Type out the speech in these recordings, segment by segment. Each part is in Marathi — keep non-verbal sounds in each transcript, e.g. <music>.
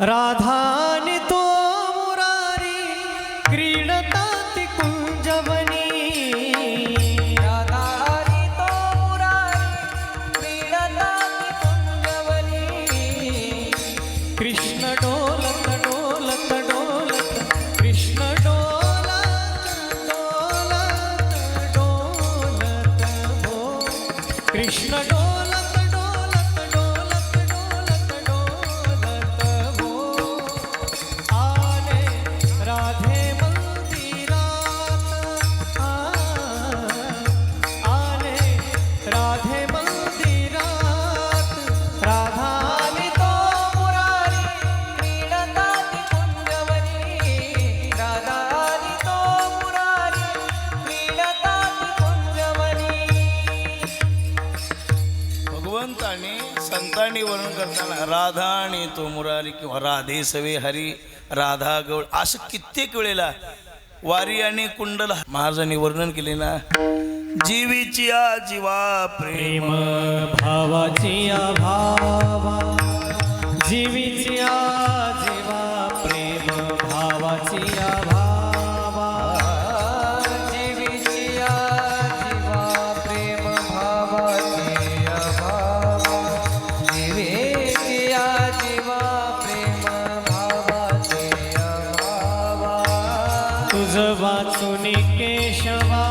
राधानि तो मुरारी क्रीडताति कुंजवनी. राधानी तो मुरारी क्रीडताति कुंजवनी. कृष्ण डोलत डोलत डोलत कृष्ण डोलत डोलत डोलत हो कृष्ण डोल करताना. राधा आणि तो मुरारी किंवा राधे सवे हरी राधा गौळ असं कित्येक वेळेला वारी आणि कुंडल महाराजांनी वर्णन केले ना. जीवीची आ जीवा प्रेम भावाची भावा जीवा वाचून केशवा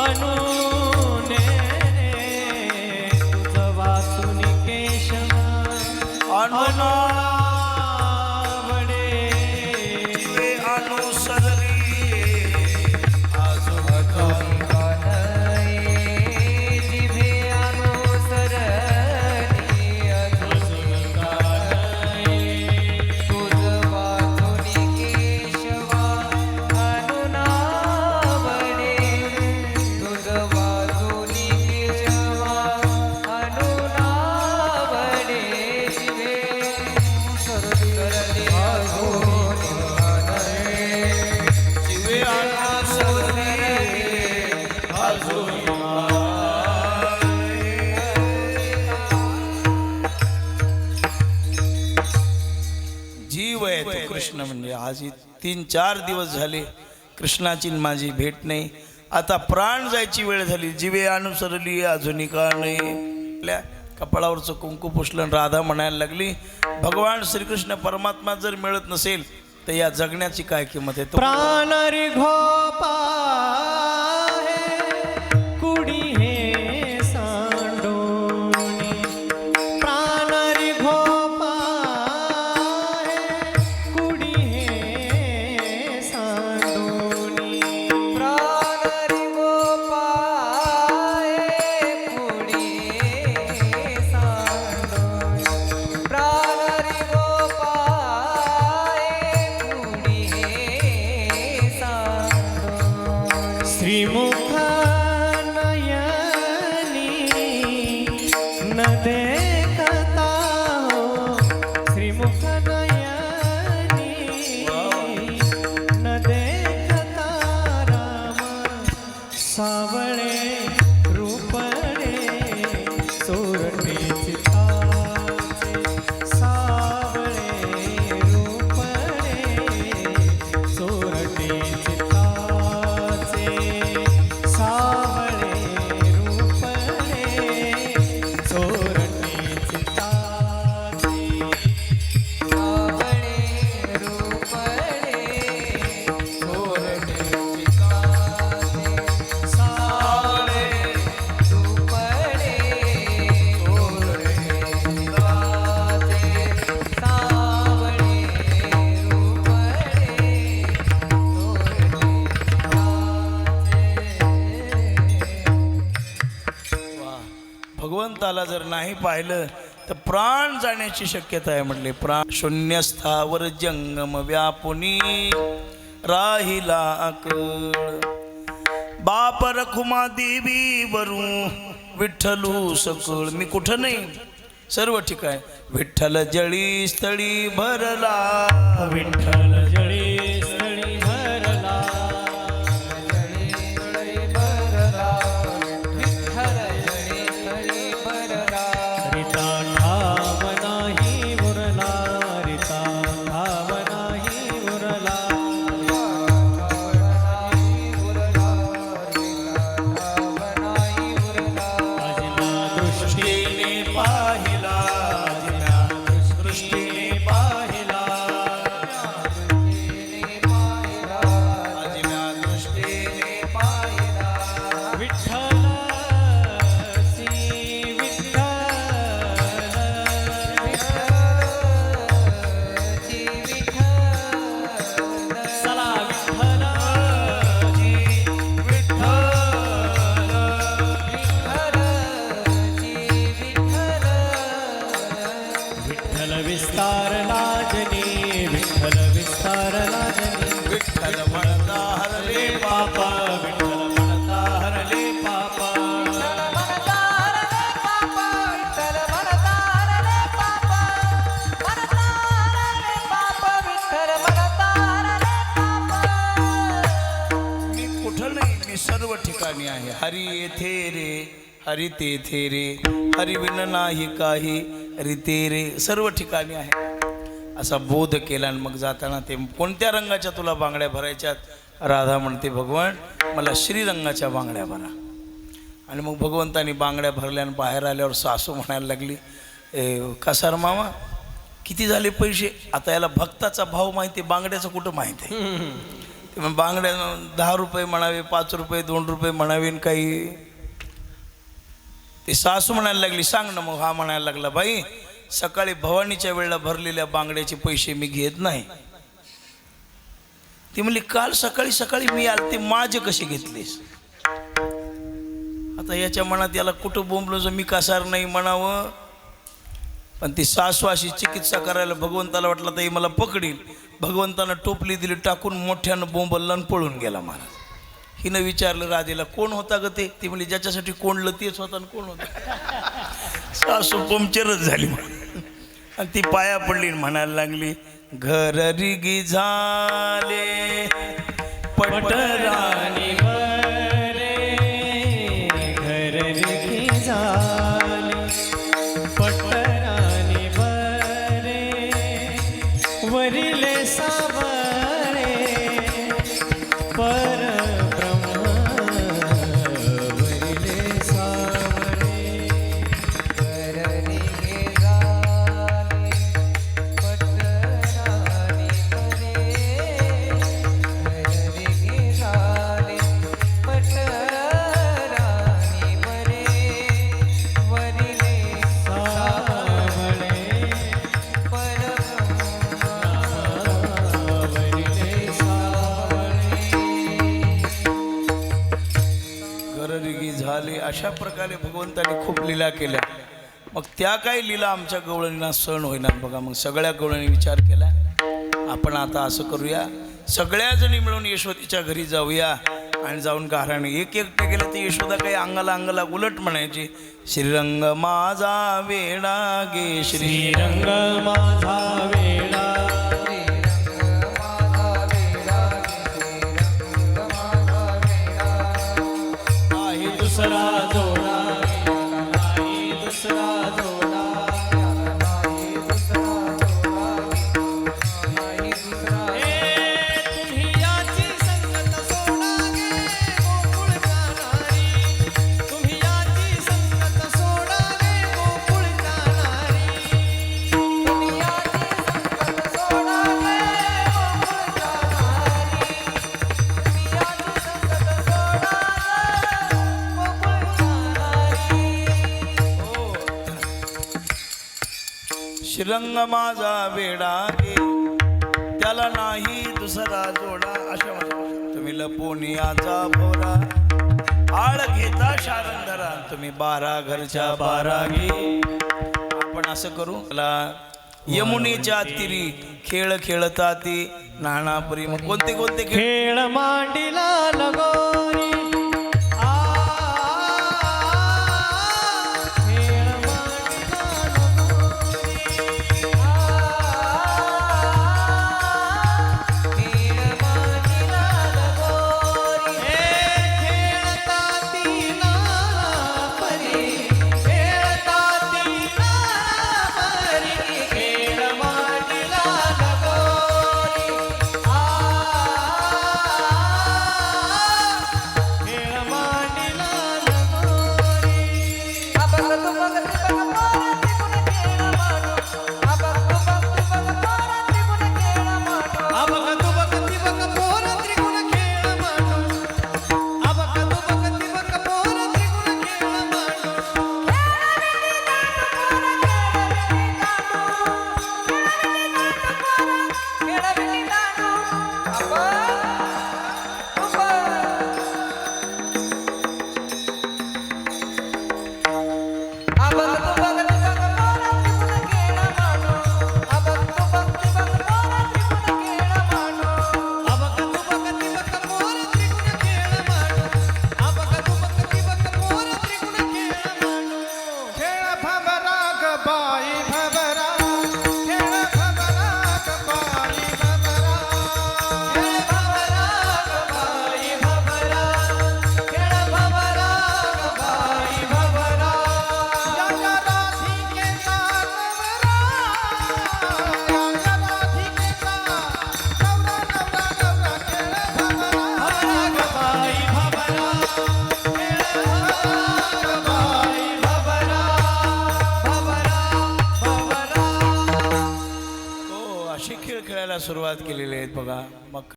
अनुने तुझ वाचून केशवा अनुनावडे कृष्ण म्हणजे आज तीन चार दिवस झाले कृष्णाची माझी भेट नाही. आता प्राण जायची वेळ झाली. जिवे अनुसरली अजूनही का नाही. आपल्या कपाळावरचं कुंकू पुसलं राधा म्हणायला लागली भगवान श्रीकृष्ण परमात्मा जर मिळत नसेल तर या जगण्याची काय किंमत आहे? तो सावळे रूप भगवंताला जर नाही पाहिलं तर प्राण जाण्याची शक्यता आहे म्हटले प्राण शून्यस्थावर जंगम व्यापुनी राहिला आकळ. बाप रखुमा देवी वरू विठ्ठलू सकळ. मी कुठं नाही? सर्व ठिकाणी विठ्ठल जळी स्थळी भरला. विठ्ठल विठ्ठल विठ्ठल म्हणता हरले विठ्ठल म्हणता हरले मी कुठं नाही मी सर्व ठिकाणी आहे हरी येथे रे हरी तेथे रे हरी नाही काही हरी ते रे सर्व ठिकाणी आहे असा बोध केला आणि मग जाताना ते कोणत्या रंगाच्या तुला बांगड्या भरायच्यात राधा म्हणते भगवान मला श्रीरंगाच्या बांगड्या भरा. आणि मग भगवंतानी बांगड्या भरल्या आणि बाहेर आल्यावर सासू म्हणायला लागली ए कसार मामा? किती झाले पैसे? आता याला भक्ताचा भाव माहिती आहे, बांगड्याचं कुठं माहिती आहे? ते मग बांगड्या दहा रुपये म्हणावे पाच रुपये दोन रुपये म्हणावे आणि काही. ते सासू म्हणायला लागली सांग ना मग. हा म्हणायला लागला बाई सकाळी भवानीच्या वेळेला भरलेल्या बांगड्याचे पैसे मी घेत नाही. ती म्हणली काल सकाळी सकाळी मी आल ते माझे कसे घेतलेस? आता याच्या मनात याला कुठं बोंबलो जर मी कसार नाही म्हणावं. पण ती सासू अशी चिकित्सा करायला भगवंताला वाटलं तर मला पकडील. भगवंतानं टोपली दिली टाकून मोठ्यानं बोंबलला आणि पळून गेला महाराज हिनं विचारलं राधेला कोण होता ग ते? ती म्हणली ज्याच्यासाठी कोणलं तेच होता आणि कोण होतं? <laughs> सासू पंक्चरच झाली म्हणून. आणि ती पाया पडली म्हणायला लागली घर रिगी झाले पटरा पटराणी बरे घर रिकी झाली पटराणी बरे वरिले सावरे परब्रह्म अशा प्रकारे भगवंताने खूप लीला केल्या. मग त्या काही लीला आमच्या गवळणींना सण होईना. बघा मग सगळ्या गवळणी विचार केला. आपण आता असं करूया. सगळ्या जणी मिळून यशोदीच्या घरी जाऊया आणि जाऊन गाराणे एक एकटं गेलं तर यशोदा काही अंगाला अंगाला उलट म्हणायची श्रीरंग माझा वेळा गे श्रीरंग माझा वेळा श्रीरंग माझा वेडा गे त्याला नाही दुसरा जोडा. अशा तुम्ही लपोनियाचा भोरा आळ घेता शारंगरा तुम्ही बारा घरच्या बारा घे आपण असं करू. मला यमुनेच्या तिरी खेळ खेळता ती. नाणापुरी मग कोणते कोणते खेळ मांडीला लगो.